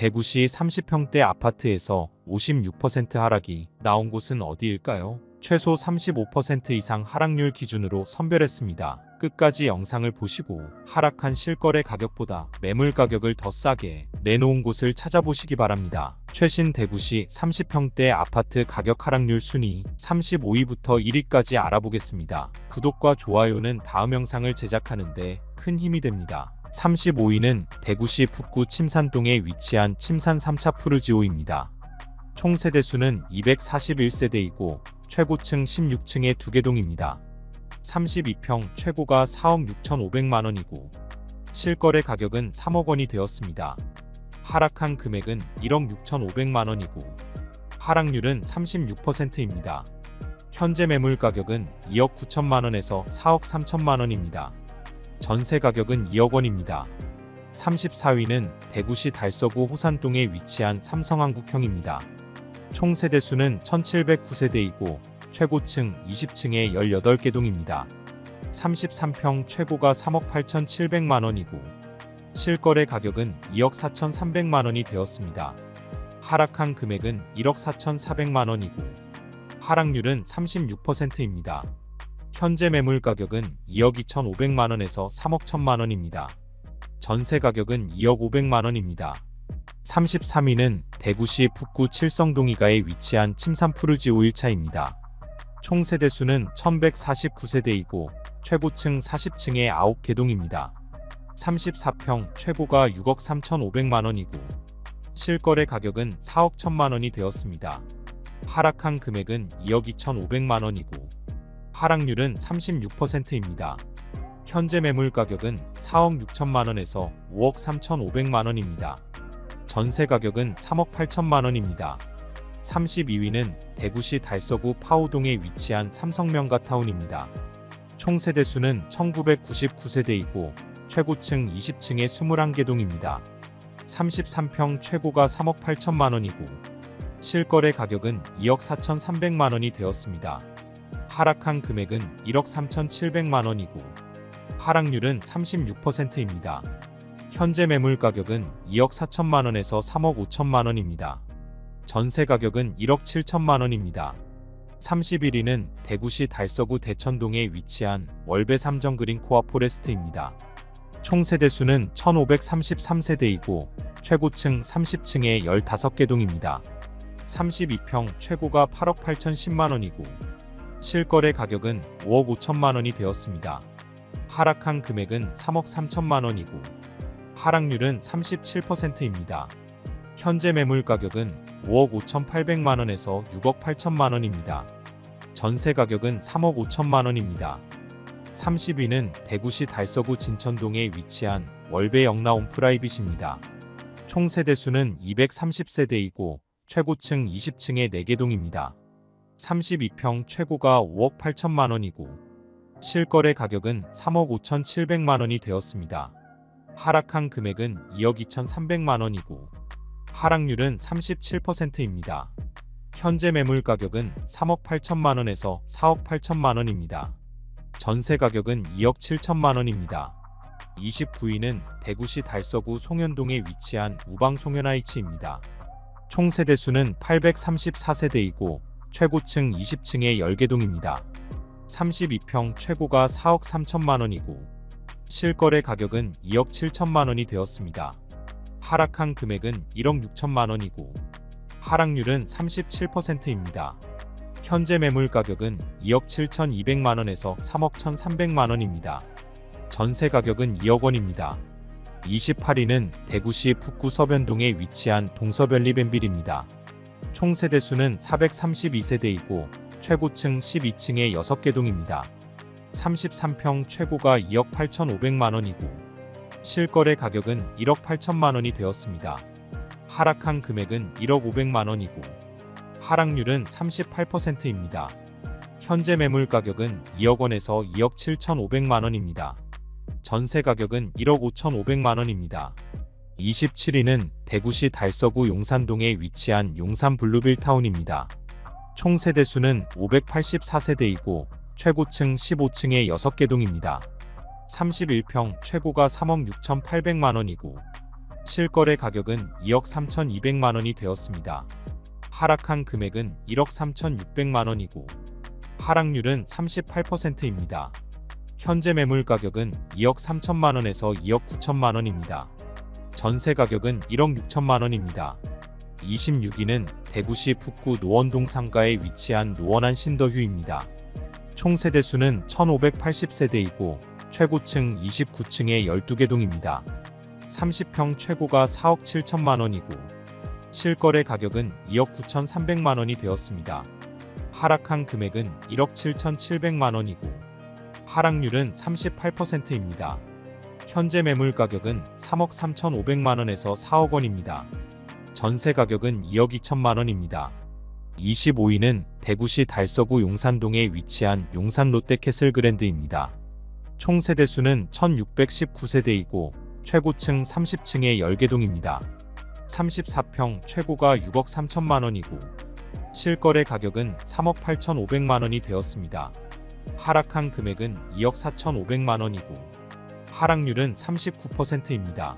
대구시 30평대 아파트에서 56% 하락이 나온 곳은 어디일까요? 최소 35% 이상 하락률 기준으로 선별했습니다. 끝까지 영상을 보시고 하락한 실거래 가격보다 매물 가격을 더 싸게 내놓은 곳을 찾아보시기 바랍니다. 최신 대구시 30평대 아파트 가격 하락률 순위 35위부터 1위까지 알아보겠습니다. 구독과 좋아요는 다음 영상을 제작하는데 큰 힘이 됩니다. 35위는 대구시 북구 침산동에 위치한 침산 3차 푸르지오입니다. 총 세대수는 241세대이고 최고층 16층의 두개 동입니다. 32평 최고가 4억 6,500만 원이고 실거래 가격은 3억 원이 되었습니다. 하락한 금액은 1억 6,500만 원이고 하락률은 36%입니다. 현재 매물 가격은 2억 9천만 원에서 4억 3천만 원입니다. 전세 가격은 2억 원입니다. 34위는 대구시 달서구 호산동에 위치한 삼성한국형입니다. 총 세대수는 1709세대이고 최고층 20층에 18개 동입니다. 33평 최고가 3억 8,700만 원이고 실거래 가격은 2억 4,300만 원이 되었습니다. 하락한 금액은 1억 4,400만 원이고 하락률은 36%입니다. 현재 매물 가격은 2억 2,500만 원에서 3억 1천만 원입니다. 전세 가격은 2억 500만 원입니다. 33위는 대구시 북구 칠성동이가에 위치한 침산 푸르지 5일차입니다. 총 세대수는 1149세대이고 최고층 40층에 9개 동입니다. 34평 최고가 6억 3,500만 원이고 실거래 가격은 4억 1천만 원이 되었습니다. 하락한 금액은 2억 2,500만 원이고 하락률은 36%입니다. 현재 매물 가격은 4억 6천만 원에서 5억 3,500만 원입니다. 전세 가격은 3억 8천만 원입니다. 32위는 대구시 달서구 파오동에 위치한 삼성명가 타운입니다. 총 세대 수는 1999세대이고 최고층 20층에 21개 동입니다. 33평 최고가 3억 8천만 원이고 실거래 가격은 2억 4,300만 원이 되었습니다. 하락한 금액은 1억 3,700만 원이고 하락률은 36%입니다. 현재 매물 가격은 2억 4천만 원에서 3억 5천만 원입니다. 전세 가격은 1억 7천만 원입니다. 31위는 대구시 달서구 대천동에 위치한 월배 삼정 그린 코아 포레스트입니다. 총 세대수는 1533세대이고 최고층 30층에 15개 동입니다. 32평 최고가 8억 8천 10만 원이고 실거래 가격은 5억 5천만 원이 되었습니다. 하락한 금액은 3억 3천만 원이고 하락률은 37%입니다. 현재 매물 가격은 5억 5,800만 원에서 6억 8천만 원입니다. 전세 가격은 3억 5천만 원입니다. 30위는 대구시 달서구 진천동에 위치한 월배 영나온 프라이빗입니다. 총 세대수는 230세대이고 최고층 20층에 4개 동입니다. 32평 최고가 5억 8천만 원이고 실거래 가격은 3억 5천7백만 원이 되었습니다. 하락한 금액은 2억 2천3백만 원이고 하락률은 37%입니다. 현재 매물 가격은 3억 8천만 원에서 4억 8천만 원입니다. 전세 가격은 2억 7천만 원입니다. 29위는 대구시 달서구 송현동에 위치한 우방 송현하이츠입니다. 총 세대수는 834세대이고 최고층 20층에 10개 동입니다. 32평 최고가 4억 3천만 원이고 실거래 가격은 2억 7천만 원이 되었습니다. 하락한 금액은 1억 6천만 원이고 하락률은 37%입니다. 현재 매물 가격은 2억 7천2백만 원에서 3억 1,300만 원입니다. 전세 가격은 2억 원입니다. 28위는 대구시 북구 서변동에 위치한 동서변리 벤빌입니다. 총 세대수는 432세대이고 최고층 12층에 6개 동입니다. 33평 최고가 2억 8,500만 원이고 실거래 가격은 1억 8천만 원이 되었습니다. 하락한 금액은 1억 500만 원이고 하락률은 38%입니다. 현재 매물 가격은 2억 원에서 2억 7천5백만 원입니다. 전세 가격은 1억 5천5백만 원입니다. 27위는 대구시 달서구 용산동에 위치한 용산 블루빌 타운입니다. 총 세대수는 584세대이고 최고층 15층에 6개 동입니다. 31평 최고가 3억 6천8백만 원이고 실거래 가격은 2억 3,200만 원이 되었습니다. 하락한 금액은 1억 3,600만 원이고 하락률은 38%입니다. 현재 매물 가격은 2억 3천만 원에서 2억 9천만 원입니다. 전세 가격은 1억 6천만 원입니다. 26위는 대구시 북구 노원동 상가에 위치한 노원한 신더휴입니다. 총 세대수는 1580세대이고 최고층 29층에 12개 동입니다. 30평 최고가 4억 7천만 원이고 실거래 가격은 2억 9천3백만 원이 되었습니다. 하락한 금액은 1억 7천7백만 원이고 하락률은 38%입니다. 현재 매물 가격은 3억 3천5백만 원에서 4억 원입니다. 전세 가격은 2억 2천만 원입니다. 25위는 대구시 달서구 용산동에 위치한 용산 롯데캐슬 그랜드입니다. 총 세대수는 1619세대이고 최고층 30층에 10개 동입니다. 34평 최고가 6억 3천만 원이고 실거래 가격은 3억 8천 5백만 원이 되었습니다. 하락한 금액은 2억 4천 5백만 원이고 하락률은 39%입니다.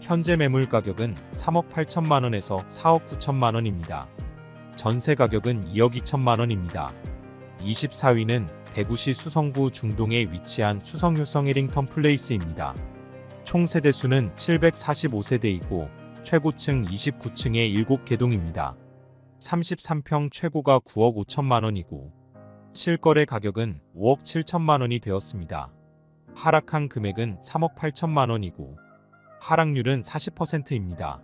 현재 매물 가격은 3억 8천만 원에서 4억 9천만 원입니다. 전세 가격은 2억 2천만 원입니다. 24위는 대구시 수성구 중동에 위치한 수성효성 해링턴 플레이스입니다. 총 세대 수는 745세대이고 최고층 29층에 7개 동입니다. 33평 최고가 9억 5천만 원이고 실거래 가격은 5억 7천만 원이 되었습니다. 하락한 금액은 3억 8천만 원이고 하락률은 40%입니다.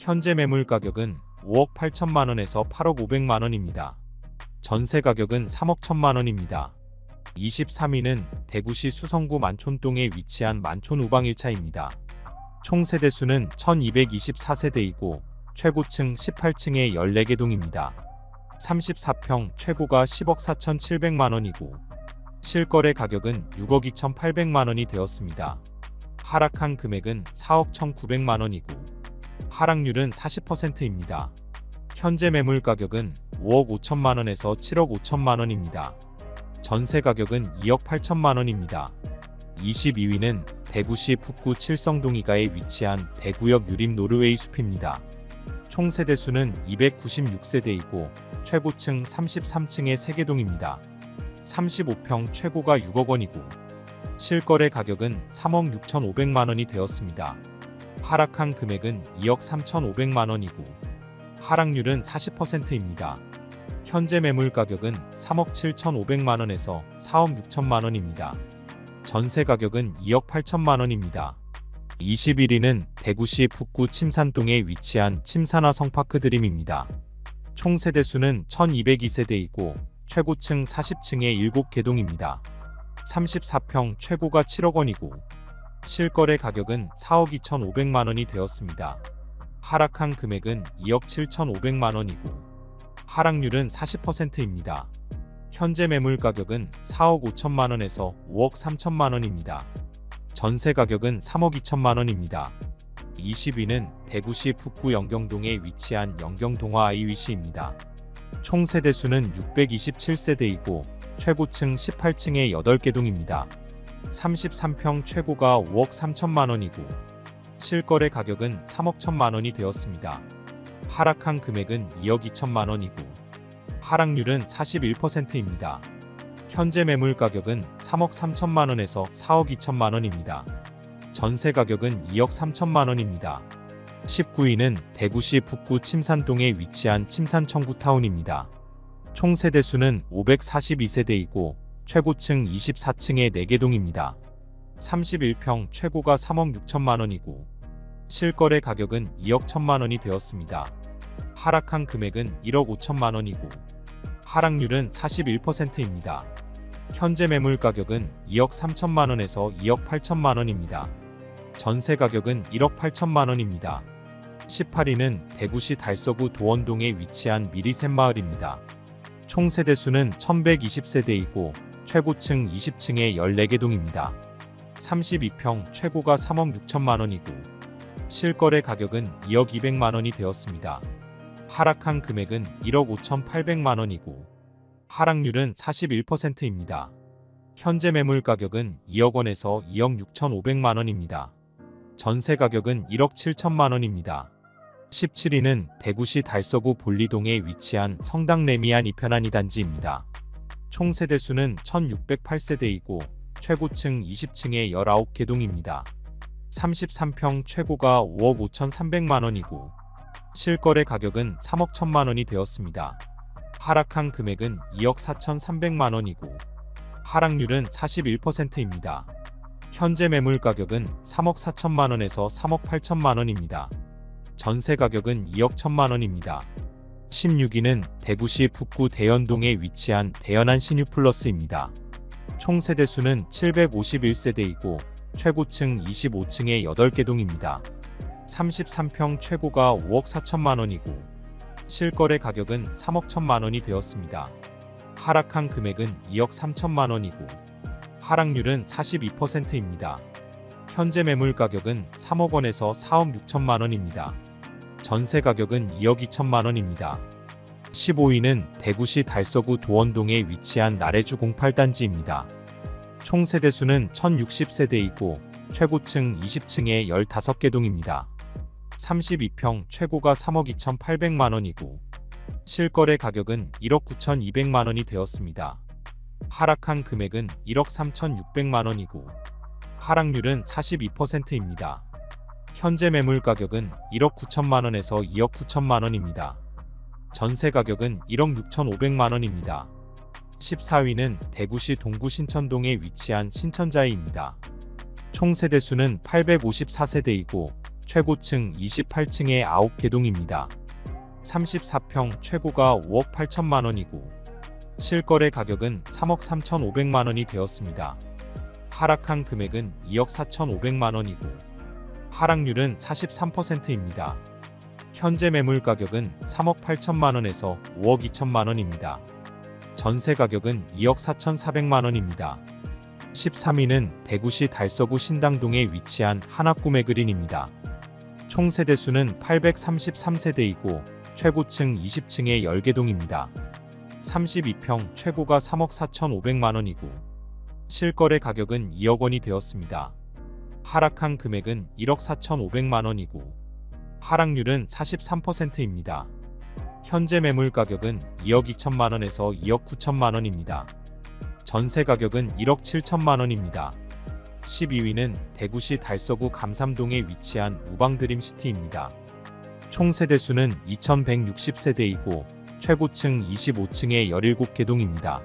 현재 매물 가격은 5억 8천만 원에서 8억 5백만 원입니다. 전세 가격은 3억 1천만 원입니다. 23위는 대구시 수성구 만촌동에 위치한 만촌 우방 1차입니다. 총 세대수는 1224세대이고 최고층 18층에 14개 동입니다. 34평 최고가 10억 4천7백만 원이고 실거래 가격은 6억 2천8백만 원이 되었습니다. 하락한 금액은 4억 1,900만 원이고 하락률은 40%입니다. 현재 매물 가격은 5억 5천만 원에서 7억 5천만 원입니다. 전세 가격은 2억 8천만 원입니다. 22위는 대구시 북구 칠성동이가에 위치한 대구역 유림 노르웨이 숲입니다. 총 세대수는 296세대이고 최고층 33층의 3개 동입니다. 35평 최고가 6억 원이고 실거래 가격은 3억 6천5백만 원이 되었습니다. 하락한 금액은 2억 3천5백만 원이고 하락률은 40%입니다. 현재 매물 가격은 3억 7천5백만 원에서 4억 6천만 원입니다. 전세 가격은 2억 8천만 원입니다. 21위는 대구시 북구 침산동에 위치한 침산화 성파크 드림입니다. 총 세대수는 1202세대이고 최고층 40층에 7개 동입니다. 34평 최고가 7억 원이고 실거래 가격은 4억 2천5백만 원이 되었습니다. 하락한 금액은 2억 7천5백만 원이고 하락률은 40%입니다. 현재 매물 가격은 4억 5천만 원에서 5억 3천만 원입니다. 전세 가격은 3억 2천만 원입니다. 20위는 대구시 북구 영경동에 위치한 영경동화 아이위시입니다. 총 세대수는 627세대이고 최고층 18층에 8개 동입니다. 33평 최고가 5억 3천만 원이고 실거래 가격은 3억 1천만 원이 되었습니다. 하락한 금액은 2억 2천만 원이고 하락률은 41%입니다. 현재 매물 가격은 3억 3천만 원에서 4억 2천만 원입니다. 전세 가격은 2억 3천만 원입니다. 19위는 대구시 북구 침산동에 위치한 침산청구타운입니다. 총 세대수는 542세대이고 최고층 24층에 4개 동입니다. 31평 최고가 3억 6천만 원이고 실거래 가격은 2억 1천만 원이 되었습니다. 하락한 금액은 1억 5천만 원이고 하락률은 41%입니다. 현재 매물 가격은 2억 3천만 원에서 2억 8천만 원입니다. 전세 가격은 1억 8천만 원입니다. 18위는 대구시 달서구 도원동에 위치한 미리샘 마을입니다. 총 세대 수는 1120세대이고 최고층 20층에 14개 동입니다. 32평 최고가 3억 6천만 원이고 실거래 가격은 2억 2백만 원이 되었습니다. 하락한 금액은 1억 5천8백만 원이고 하락률은 41%입니다. 현재 매물 가격은 2억 원에서 2억 6천5백만 원입니다. 전세 가격은 1억 7천만 원입니다. 17위는 대구시 달서구 볼리동에 위치한 성당 레미안 이편한 2단지입니다. 총 세대수는 1608세대이고 최고층 20층에 19개 동입니다. 33평 최고가 5억 5,300만 원이고 실거래 가격은 3억 1천만 원이 되었습니다. 하락한 금액은 2억 4,300만 원이고 하락률은 41%입니다. 현재 매물 가격은 3억 4천만 원에서 3억 8천만 원입니다. 전세 가격은 2억 1천만 원입니다. 16위는 대구시 북구 대연동에 위치한 대연한 시뉴플러스입니다. 총 세대 수는 751세대이고 최고층 25층에 8개 동입니다. 33평 최고가 5억 4천만 원이고 실거래 가격은 3억 1천만 원이 되었습니다. 하락한 금액은 2억 3천만 원이고 하락률은 42%입니다. 현재 매물 가격은 3억 원에서 4억 6천만 원입니다. 전세 가격은 2억 2천만 원입니다. 15위는 대구시 달서구 도원동에 위치한 나래주 08단지입니다. 총 세대수는 1060세대이고 최고층 20층에 15개 동입니다. 32평 최고가 3억 2,800만 원이고 실거래 가격은 1억 9,200만 원이 되었습니다. 하락한 금액은 1억 3,600만 원이고 하락률은 42%입니다. 현재 매물 가격은 1억 9천만 원에서 2억 9천만 원입니다. 전세 가격은 1억 6천5백만 원입니다. 14위는 대구시 동구 신천동에 위치한 신천자이입니다. 총 세대수는 854세대이고 최고층 28층에 9개 동입니다. 34평 최고가 5억 8천만 원이고 실거래 가격은 3억 3천5백만 원이 되었습니다. 하락한 금액은 2억 4천5백만 원이고 하락률은 43%입니다. 현재 매물 가격은 3억 8천만 원에서 5억 2천만 원입니다. 전세 가격은 2억 4천4백만 원입니다. 13위는 대구시 달서구 신당동에 위치한 하나꿈의 그린입니다. 총 세대수는 833세대이고 최고층 20층에 10개 동입니다. 32평 최고가 3억 4천5백만 원이고 실거래 가격은 2억 원이 되었습니다. 하락한 금액은 1억 4천5백만 원이고 하락률은 43%입니다. 현재 매물 가격은 2억 2천만 원에서 2억 9천만 원입니다. 전세 가격은 1억 7천만 원입니다. 12위는 대구시 달서구 감삼동에 위치한 우방드림시티입니다. 총 세대수는 2160세대이고 최고층 25층에 17개 동입니다.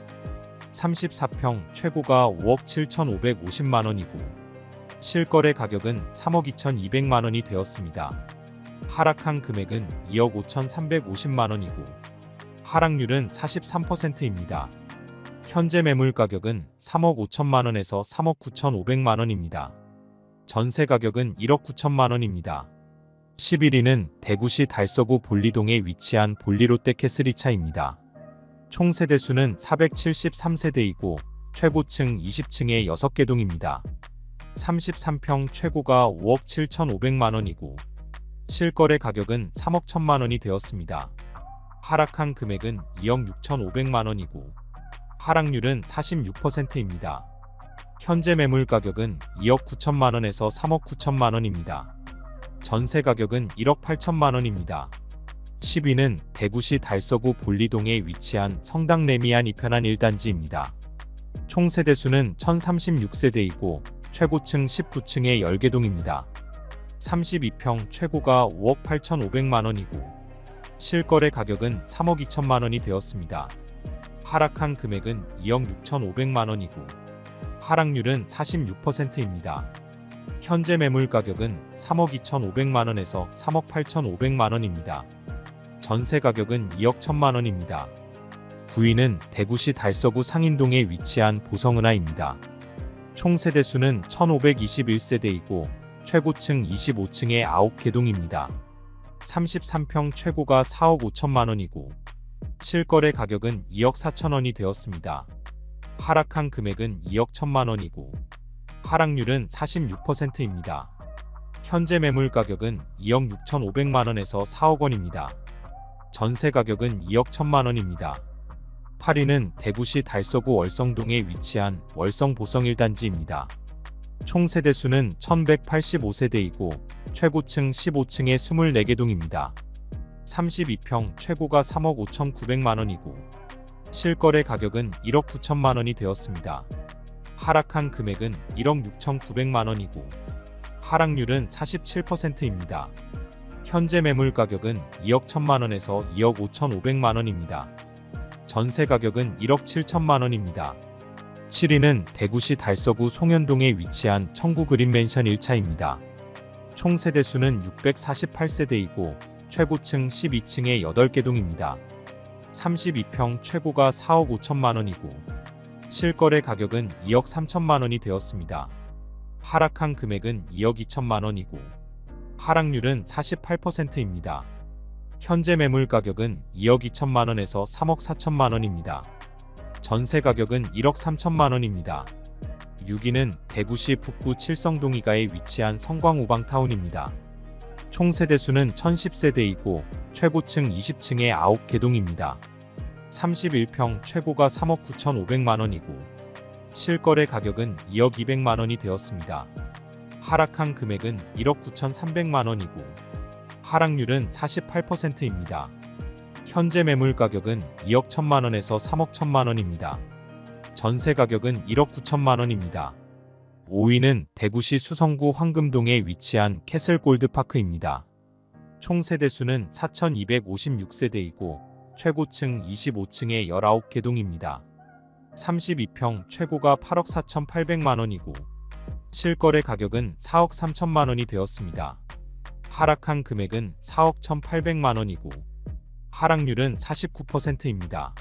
34평 최고가 5억 7,550만 원이고 실거래 가격은 3억 2,200만 원이 되었습니다. 하락한 금액은 2억 5,350만 원이고 하락률은 43%입니다. 현재 매물 가격은 3억 5천만 원에서 3억 9,500만 원입니다. 전세 가격은 1억 9천만 원입니다. 11위는 대구시 달서구 볼리동에 위치한 볼리롯데 캐슬이차입니다. 총 세대수는 473세대이고 최고층 20층에 6개 동입니다. 33평 최고가 5억 7,500만 원이고 실거래 가격은 3억 1천만 원이 되었습니다. 하락한 금액은 2억 6,500만 원이고 하락률은 46%입니다. 현재 매물 가격은 2억 9천만 원에서 3억 9천만 원입니다. 전세 가격은 1억 8천만 원입니다. 10위는 대구시 달서구 볼리동에 위치한 성당 레미안 이편한 1단지입니다. 총 세대수는 1036세대이고 최고층 19층에 10개 동입니다. 32평 최고가 5억 8천5백만 원이고 실거래 가격은 3억 2천만 원이 되었습니다. 하락한 금액은 2억 6천5백만 원이고 하락률은 46%입니다. 현재 매물 가격은 3억 2천5백만 원에서 3억 8천5백만 원입니다. 전세 가격은 2억 1천만 원입니다. 9위는 대구시 달서구 상인동에 위치한 보성은하입니다. 총 세대 수는 1521세대이고 최고층 25층에 9개 동입니다. 33평 최고가 4억 5천만 원이고 실거래 가격은 2억 4천 원이 되었습니다. 하락한 금액은 2억 1천만 원이고 하락률은 46%입니다. 현재 매물 가격은 2억 6천5백만 원에서 4억 원입니다. 전세 가격은 2억 1천만 원입니다. 8위는 대구시 달서구 월성동에 위치한 월성 보성 1단지입니다. 총 세대 수는 1185세대이고 최고층 15층에 24개 동입니다. 32평 최고가 3억 5,900만 원이고 실거래 가격은 1억 9천만 원이 되었습니다. 하락한 금액은 1억 6,900만 원이고 하락률은 47%입니다. 현재 매물 가격은 2억 1천만 원에서 2억 5,500만 원입니다. 전세 가격은 1억 7천만 원입니다. 7위는 대구시 달서구 송현동에 위치한 청구 그린 맨션 1차입니다. 총 세대 수는 648세대이고 최고층 12층에 8개 동입니다. 32평 최고가 4억 5천만 원이고 실거래 가격은 2억 3천만 원이 되었습니다. 하락한 금액은 2억 2천만 원이고 하락률은 48%입니다. 현재 매물 가격은 2억 2천만 원에서 3억 4천만 원입니다. 전세 가격은 1억 3천만 원입니다. 6위는 대구시 북구 칠성동 이가에 위치한 성광우방 타운입니다. 총 세대수는 1010세대이고 최고층 20층에 9개 동입니다. 31평 최고가 3억 9천5백만 원이고 실거래 가격은 2억 200만 원이 되었습니다. 하락한 금액은 1억 9천3백만 원이고 하락률은 48%입니다. 현재 매물 가격은 2억 1천만 원에서 3억 1천만 원입니다. 전세 가격은 1억 9천만 원입니다. 5위는 대구시 수성구 황금동에 위치한 캐슬 골드파크입니다. 총 세대수는 4,256세대이고 최고층 25층에 19개 동입니다. 32평 최고가 8억 4,800만 원이고 실거래 가격은 4억 3천만 원이 되었습니다. 하락한 금액은 4억 1,800만 원이고 하락률은 49%입니다.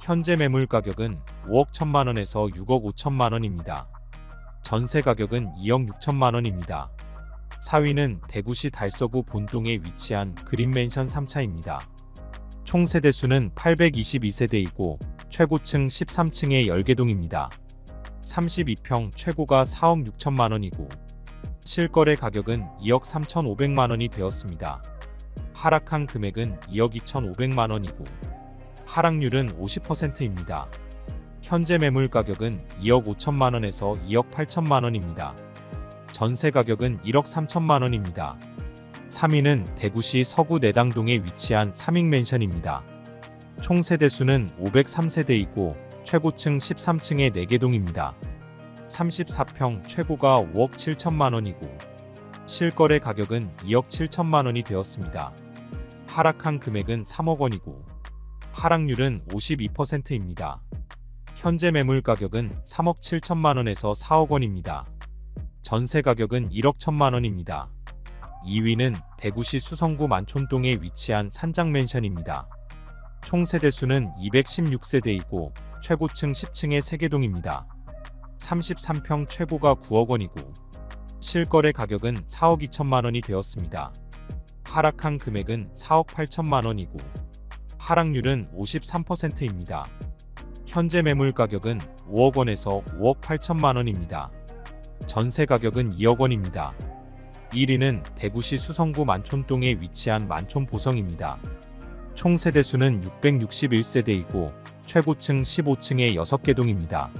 현재 매물 가격은 5억 1천만 원에서 6억 5천만 원입니다. 전세 가격은 2억 6천만 원입니다. 4위는 대구시 달서구 본동에 위치한 그린맨션 3차입니다. 총 세대수는 822세대이고 최고층 13층에 10개 동입니다. 32평 최고가 4억 6천만 원이고 실거래 가격은 2억 3천5백만 원이 되었습니다. 하락한 금액은 2억 2천5백만 원이고 하락률은 50%입니다. 현재 매물 가격은 2억 5천만 원에서 2억 8천만 원입니다. 전세 가격은 1억 3천만 원입니다. 3위는 대구시 서구 내당동에 위치한 삼익맨션입니다. 총 세대수는 503세대이고 최고층 13층에 4개 동입니다. 34평 최고가 5억 7천만 원이고 실거래 가격은 2억 7천만 원이 되었습니다. 하락한 금액은 3억 원이고 하락률은 52%입니다. 현재 매물 가격은 3억 7천만 원에서 4억 원입니다. 전세 가격은 1억 1천만 원입니다. 2위는 대구시 수성구 만촌동에 위치한 산장맨션입니다. 총 세대수는 216세대이고 최고층 10층에 3개 동입니다. 33평 최고가 9억 원이고 실거래 가격은 4억 2천만 원이 되었습니다. 하락한 금액은 4억 8천만 원이고 하락률은 53%입니다. 현재 매물 가격은 5억 원에서 5억 8천만 원입니다. 전세 가격은 2억 원입니다. 1위는 대구시 수성구 만촌동에 위치한 만촌보성입니다. 총 세대수는 661세대이고 최고층 15층에 6개 동입니다.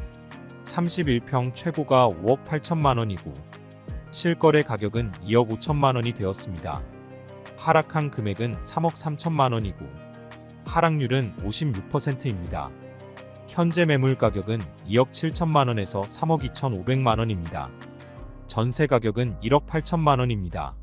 31평 최고가 5억 8천만 원이고 실거래 가격은 2억 5천만 원이 되었습니다. 하락한 금액은 3억 3천만 원이고 하락률은 56%입니다. 현재 매물 가격은 2억 7천만 원에서 3억 2천 5백만 원입니다. 전세 가격은 1억 8천만 원입니다.